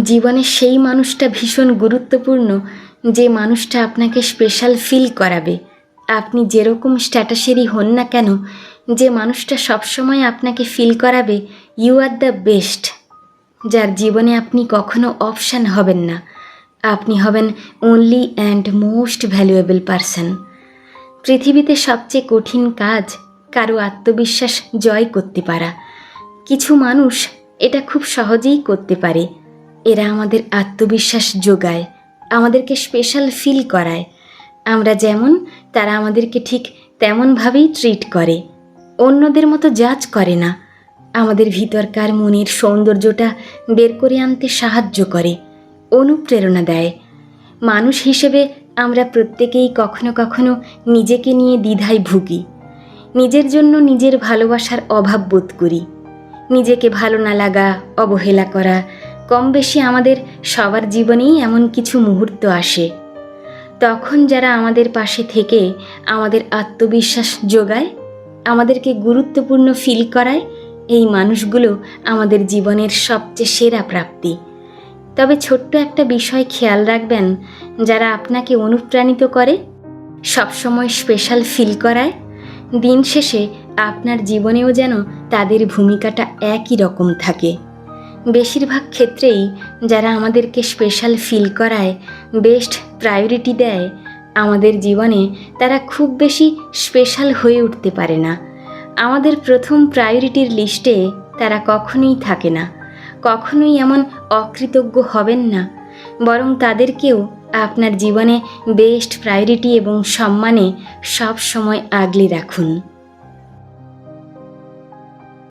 জীবনে সেই মানুষটা ভীষণ গুরুত্বপূর্ণ যে মানুষটা আপনাকে স্পেশাল ফিল করাবে। আপনি যেরকম স্ট্যাটাসেরই হন না কেন, যে মানুষটা সবসময় আপনাকে ফিল করাবে ইউ আর দ্য বেস্ট যার জীবনে আপনি কখনো অপশান হবেন না। আপনি হবেন only and most valuable person পৃথিবীতে সবচেয়ে কঠিন কাজ কারও আত্মবিশ্বাস জয় করতে পারা। কিছু মানুষ এটা খুব সহজেই করতে পারে। এরা আমাদের আত্মবিশ্বাস যোগায়, আমাদেরকে স্পেশাল ফিল করায়। আমরা যেমন, তারা আমাদেরকে ঠিক তেমনভাবেই ট্রিট করে। অন্যদের মতো জাজ করে না। আমাদের ভিতরকার মনের সৌন্দর্যটা বের করে আনতে সাহায্য করে, অনুপ্রেরণা দেয়। মানুষ হিসেবে আমরা প্রত্যেকেই কখনো কখনো নিজেকে নিয়ে দ্বিধায় ভুগি। নিজের জন্য নিজের ভালোবাসার অভাব বোধ করি। নিজেকে ভালো না লাগা, অবহেলা করা কম বেশি আমাদের সবার জীবনেই এমন কিছু মুহূর্ত আসে। তখন যারা আমাদের পাশে থেকে আমাদের আত্মবিশ্বাস যোগায়, আমাদেরকে গুরুত্বপূর্ণ ফিল করায়, এই মানুষগুলো আমাদের জীবনের সবচেয়ে সেরা প্রাপ্তি। তবে ছোট্ট একটা বিষয় খেয়াল রাখবেন, যারা আপনাকে অনুপ্রাণিত করে, সবসময় স্পেশাল ফিল করায়, দিন শেষে আপনার জীবনেও যেন তাদের ভূমিকাটা একই রকম থাকে। বেশিরভাগ ক্ষেত্রেই যারা আমাদেরকে স্পেশাল ফিল করায় বেস্ট প্রায়োরিটি দেয়, আমাদের জীবনে তারা খুব বেশি স্পেশাল হয়ে উঠতে পারে না। আমাদের প্রথম প্রায়োরিটির লিস্টে তারা কখনোই থাকে না। কখনোই এমন অকৃতজ্ঞ হবেন না। বরং তাদেরকেও আপনার জীবনে বেস্ট প্রায়োরিটি এবং সম্মানে সব সময় আগলে রাখুন।